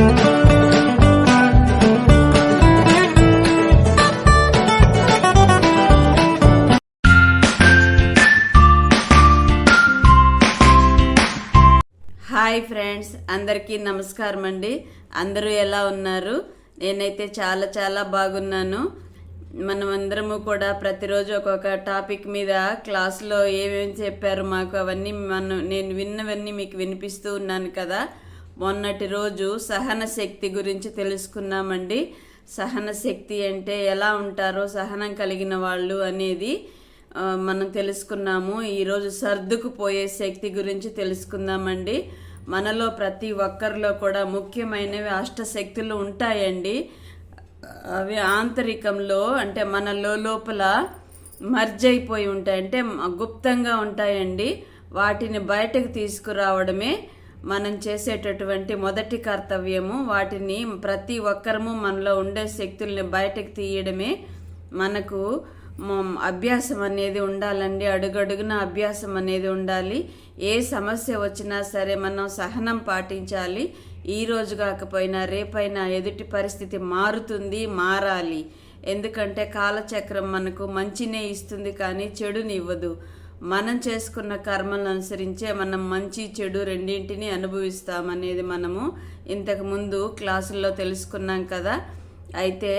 Hi friends అందరికీ నమస్కారం అండి. అందరూ ఎలా ఉన్నారు? నేనైతే చాలా చాలా బాగున్నాను. మనం అందరము కూడా ప్రతిరోజు ఒక్కొక్క టాపిక్ మీద క్లాస్లో ఏమేమి చెప్పారు మాకు అవన్నీ మనం నేను విన్నవన్నీ మీకు వినిపిస్తూ ఉన్నాను కదా. మొన్నటి రోజు సహన శక్తి గురించి తెలుసుకున్నామండి. సహన శక్తి అంటే ఎలా ఉంటారో సహనం కలిగిన వాళ్ళు అనేది మనం తెలుసుకున్నాము. ఈరోజు సర్దుకుపోయే శక్తి గురించి తెలుసుకుందామండి. మనలో ప్రతి ఒక్కరిలో కూడా ముఖ్యమైనవి అష్టశక్తులు ఉంటాయండి. అవి ఆంతరికంలో అంటే మన లోపల మర్జ్ అయిపోయి ఉంటాయి. అంటే గుప్తంగా ఉంటాయండి. వాటిని బయటకు తీసుకురావడమే మనం చేసేటటువంటి మొదటి కర్తవ్యము వాటిని ప్రతి ఒక్కరము మనలో ఉండే శక్తుల్ని బయటకు తీయడమే. మనకు అభ్యాసం అనేది ఉండాలండి. అడుగడుగున అభ్యాసం అనేది ఉండాలి. ఏ సమస్య వచ్చినా సరే మనం సహనం పాటించాలి. ఈ రోజు కాకపోయినా రేపైనా ఎదుటి పరిస్థితి మారుతుంది మారాలి. ఎందుకంటే కాలచక్రం మనకు మంచినే ఇస్తుంది కానీ చెడుని ఇవ్వదు. మనం చేసుకున్న కర్మలను అనుసరించే మనం మంచి చెడు రెండింటిని అనుభవిస్తామనేది మనము ఇంతకుముందు క్లాసుల్లో తెలుసుకున్నాం కదా. అయితే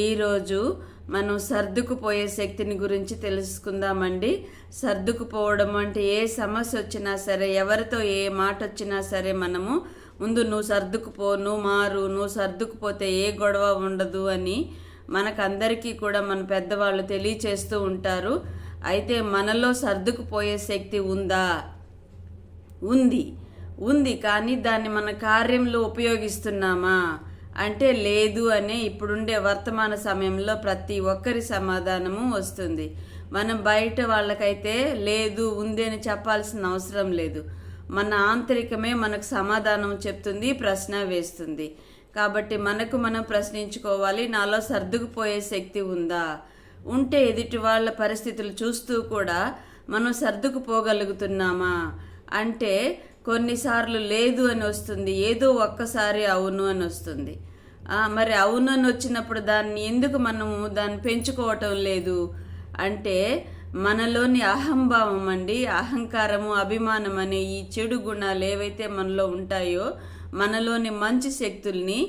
ఈరోజు మనం సర్దుకుపోయే శక్తిని గురించి తెలుసుకుందామండి. సర్దుకుపోవడం అంటే ఏ సమస్య వచ్చినా సరే ఎవరితో ఏ మాట వచ్చినా సరే మనము ముందు నువ్వు సర్దుకుపో నువ్వు మారు నువ్వు సర్దుకుపోతే ఏ గొడవ ఉండదు అని మనకందరికీ కూడా మన పెద్దవాళ్ళు తెలియచేస్తూ ఉంటారు. అయితే మనలో సర్దుకుపోయే శక్తి ఉందా? ఉంది. ఉంది కానీ దాన్ని మన కార్యంలో ఉపయోగిస్తున్నామా? అంటే లేదు అనే ఇప్పుడుండే వర్తమాన సమయంలో ప్రతి ఒక్కరి సమాధానము వస్తుంది. మనం బయట వాళ్ళకైతే లేదు ఉంది అని చెప్పాల్సిన అవసరం లేదు. మన ఆంతరికమే మనకు సమాధానం చెప్తుంది ప్రశ్న వేస్తుంది. కాబట్టి మనకు మనం ప్రశ్నించుకోవాలి నాలో సర్దుకుపోయే శక్తి ఉందా? ఉంటే ఎదుటి వాళ్ళ పరిస్థితులు చూస్తూ కూడా మనం సర్దుకుపోగలుగుతున్నామా? అంటే కొన్నిసార్లు లేదు అని వస్తుంది ఏదో ఒక్కసారి అవును అని వస్తుంది. మరి అవును అని వచ్చినప్పుడు దాన్ని ఎందుకు మనము దాన్ని పెంచుకోవటం లేదు? అంటే మనలోని అహంభావం అండి అహంకారము అభిమానం అనే ఈ చెడు గుణాలు ఏవైతే మనలో ఉంటాయో మనలోని మంచి శక్తుల్ని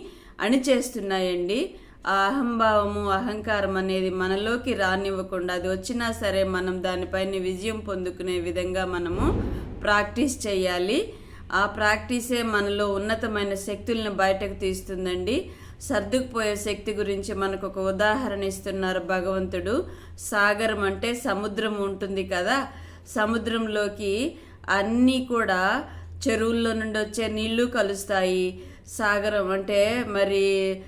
అణిచేస్తున్నాయండి. ఆ అహంభావము అహంకారం అనేది మనలోకి రానివ్వకుండా అది వచ్చినా సరే మనం దానిపైన విజయం పొందుకునే విధంగా మనము ప్రాక్టీస్ చేయాలి. ఆ ప్రాక్టీసే మనలో ఉన్నతమైన శక్తుల్ని బయటకు తీస్తుందండి. సర్దుకుపోయే శక్తి గురించి మనకు ఒక ఉదాహరణ ఇస్తున్నారు భగవంతుడు. సాగరం అంటే సముద్రం ఉంటుంది కదా? సముద్రంలోకి అన్నీ కూడా చెరువుల్లో నుండి వచ్చే నీళ్ళు కలుస్తాయి. సాగరం అంటే మరి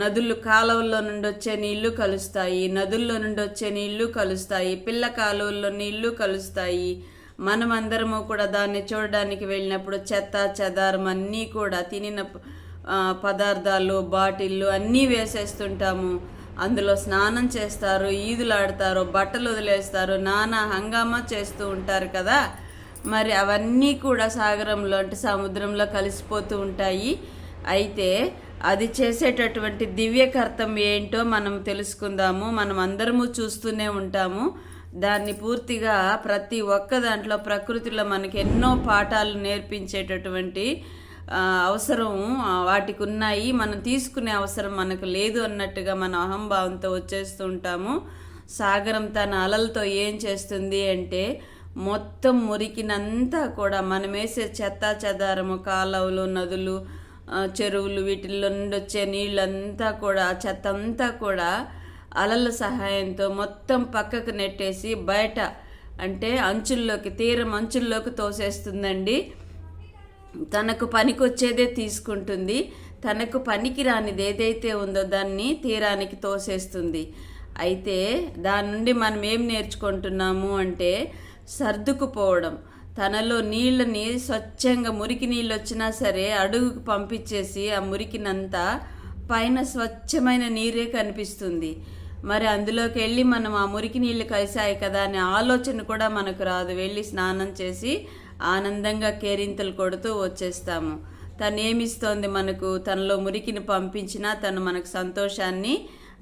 నదులు కాలువల్లో నుండి వచ్చే నీళ్ళు కలుస్తాయి నదుల్లో నుండి వచ్చే నీళ్ళు కలుస్తాయి పిల్ల కాలువల్లో నీళ్ళు కలుస్తాయి. మనమందరము కూడా దాన్ని చూడడానికి వెళ్ళినప్పుడు చెత్త చెదారం అన్నీ కూడా తినిన పదార్థాలు బాటిళ్ళు అన్నీ వేసేస్తుంటాము. అందులో స్నానం చేస్తారు ఈదులాడతారు బట్టలు వదిలేస్తారు నానా హంగామా చేస్తూ ఉంటారు కదా. మరి అవన్నీ కూడా సాగరంలో అంటే సముద్రంలో కలిసిపోతూ ఉంటాయి. అయితే అది చేసేటటువంటి దివ్యకర్తం ఏంటో మనం తెలుసుకుందాము. మనం అందరము చూస్తూనే ఉంటాము. దాన్ని పూర్తిగా ప్రతి ఒక్క దాంట్లో ప్రకృతిలో మనకి ఎన్నో పాఠాలు నేర్పించేటటువంటి అవసరం వాటికి ఉన్నాయి మనం తీసుకునే అవసరం మనకు లేదు అన్నట్టుగా మన అహంభావంతో వచ్చేస్తూ ఉంటాము. సాగరం తన అలలతో ఏం చేస్తుంది అంటే మొత్తం మురికినంతా కూడా మనం వేసే చెత్త చెదారము కాలువలు నదులు చెరువులు వీటిల్లో నుండి వచ్చే నీళ్ళంతా కూడా చెత్త అంతా కూడా అలల సహాయంతో మొత్తం పక్కకు నెట్టేసి బయట అంటే అంచుల్లోకి తీరం అంచుల్లోకి తోసేస్తుందండి. తనకు పనికొచ్చేదే తీసుకుంటుంది. తనకు పనికి రానిది ఏదైతే ఉందో దాన్ని తీరానికి తోసేస్తుంది. అయితే దాని నుండి మనం ఏం నేర్చుకుంటున్నాము అంటే సర్దుకుపోవడం. తనలో నీళ్ళని స్వచ్ఛంగా మురికి నీళ్ళు వచ్చినా సరే అడుగుకు పంపించేసి ఆ మురికినంతా పైన స్వచ్ఛమైన నీరే కనిపిస్తుంది. మరి అందులోకి వెళ్ళి మనం ఆ మురికి నీళ్ళు కలిసాయి కదా అనే ఆలోచన కూడా మనకు రాదు. వెళ్ళి స్నానం చేసి ఆనందంగా కేరింతలు కొడుతూ వచ్చేస్తాము. తను ఏమిస్తోంది మనకు? తనలో మురికిని పంపించినా తను మనకు సంతోషాన్ని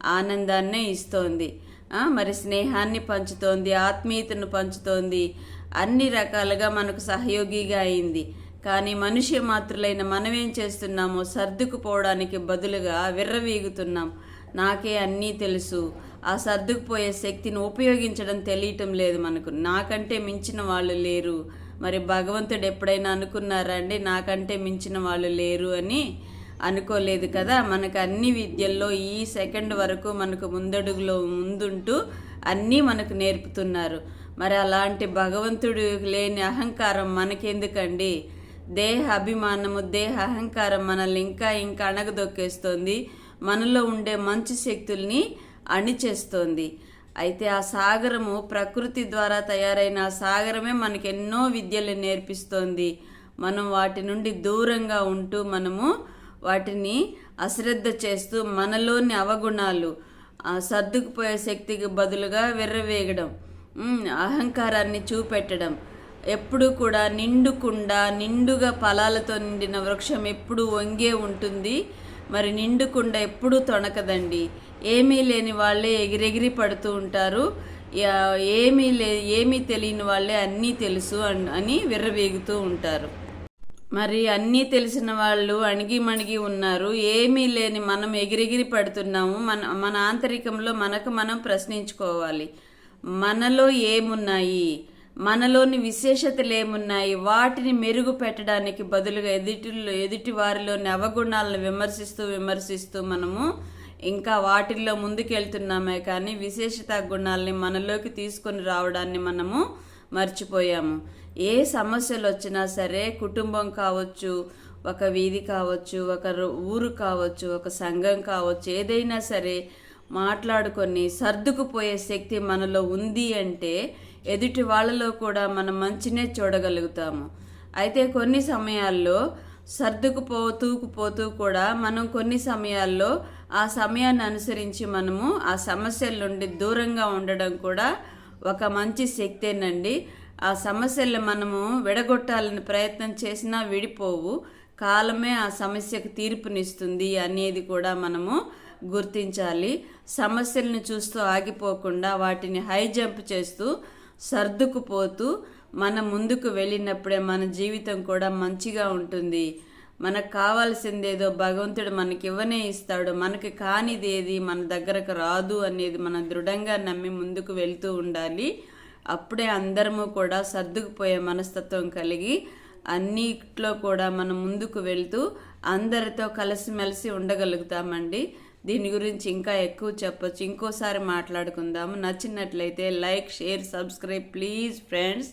ఆనందాన్నే ఇస్తోంది. మరి స్నేహాన్ని పంచుతోంది ఆత్మీయతను పంచుతోంది. అన్ని రకాలుగా మనకు సహయోగిగా అయింది. కానీ మనుష్య మాత్రులైన మనమేం చేస్తున్నామో సర్దుకుపోవడానికి బదులుగా విర్రవీగుతున్నాం. నాకే అన్నీ తెలుసు. ఆ సర్దుకుపోయే శక్తిని ఉపయోగించడం తెలియటం లేదు మనకు. నాకంటే మించిన వాళ్ళు లేరు. మరి భగవంతుడు ఎప్పుడైనా అనుకున్నారా అండి? నాకంటే మించిన వాళ్ళు లేరు అని? అనుకోలేదు కదా. మనకు అన్ని విద్యల్లో ఈ సెకండ్ వరకు మనకు ముందడుగులో ముందుంటూ అన్నీ మనకు నేర్పుతున్నారు. మరి అలాంటి భగవంతుడు లేని అహంకారం మనకెందుకండి? దేహ అభిమానము దేహ అహంకారం మనల్ని ఇంకా ఇంకా అణగదొక్కేస్తోంది. మనలో ఉండే మంచి శక్తుల్ని అణిచేస్తోంది. అయితే ఆ సాగరము ప్రకృతి ద్వారా తయారైన ఆ సాగరమే మనకి ఎన్నో విద్యలు నేర్పిస్తోంది. మనం వాటి నుండి దూరంగా ఉంటూ మనము వాటిని అశ్రద్ధ చేస్తూ మనలోని అవగుణాలు సర్దుకుపోయే శక్తికి బదులుగా విర్రవేగడం అహంకారాన్ని చూపెట్టడం. ఎప్పుడు కూడా నిండుకుండా నిండుగా ఫలాలతో నిండిన వృక్షం ఎప్పుడు వంగే ఉంటుంది. మరి నిండుకుండా ఎప్పుడూ తొణకదండి. ఏమీ లేని వాళ్ళే ఎగిరెగిరి పడుతూ ఉంటారు. ఏమీ లే ఏమీ తెలియని వాళ్ళే అన్నీ తెలుసు అని విర్రవీగుతూ ఉంటారు. మరి అన్నీ తెలిసిన వాళ్ళు అణిగి మణిగి ఉన్నారు. ఏమీ లేని మనం ఎగిరెగిరి పడుతున్నాము. మన మన ఆంతరికంలో మనకు మనం ప్రశ్నించుకోవాలి. మనలో ఏమున్నాయి? మనలోని విశేషతలు ఏమున్నాయి? వాటిని మెరుగు పెట్టడానికి బదులుగా ఎదుటిలో ఎదుటి వారిలోని అవగుణాలను విమర్శిస్తూ విమర్శిస్తూ మనము ఇంకా వాటిల్లో ముందుకెళ్తున్నామే. కానీ విశేషత గుణాలని మనలోకి తీసుకొని రావడాన్ని మనము మర్చిపోయాము. ఏ సమస్యలు వచ్చినా సరే కుటుంబం కావచ్చు ఒక వీధి కావచ్చు ఒక ఊరు కావచ్చు ఒక సంఘం కావచ్చు ఏదైనా సరే మాట్లాడుకొని సర్దుకుపోయే శక్తి మనలో ఉంది అంటే ఎదుటి వాళ్ళలో కూడా మనం మంచినే చూడగలుగుతాము. అయితే కొన్ని సమయాల్లో సర్దుకుపోతూ పోతూ కూడా మనం కొన్ని సమయాల్లో ఆ సమయాన్ని అనుసరించి మనము ఆ సమస్యల నుండి దూరంగా ఉండడం కూడా ఒక మంచి శక్తేనండి. ఆ సమస్యలు మనము విడగొట్టాలని ప్రయత్నం చేసినా విడిపోవు. కాలమే ఆ సమస్యకు తీర్పునిస్తుంది అనేది కూడా మనము గుర్తించాలి. సమస్యలను చూస్తూ ఆగిపోకుండా వాటిని హై జంప్ చేస్తూ సర్దుకుపోతూ మన ముందుకు వెళ్ళినప్పుడే మన జీవితం కూడా మంచిగా ఉంటుంది. మనకు కావాల్సిందేదో భగవంతుడు మనకి ఇవ్వనే ఇస్తాడు. మనకి కానిది ఏది మన దగ్గరకు రాదు అనేది మనం దృఢంగా నమ్మి ముందుకు వెళ్తూ ఉండాలి. అప్పుడే అందరము కూడా సర్దుకుపోయే మనస్తత్వం కలిగి అన్నిట్లో కూడా మనం ముందుకు వెళ్తూ అందరితో కలిసిమెలిసి ఉండగలుగుతామండి. దీని గురించి ఇంకా ఎక్కువ చెప్పొచ్చు. ఇంకోసారి మాట్లాడుకుందాము. నచ్చినట్లయితే like share subscribe please friends.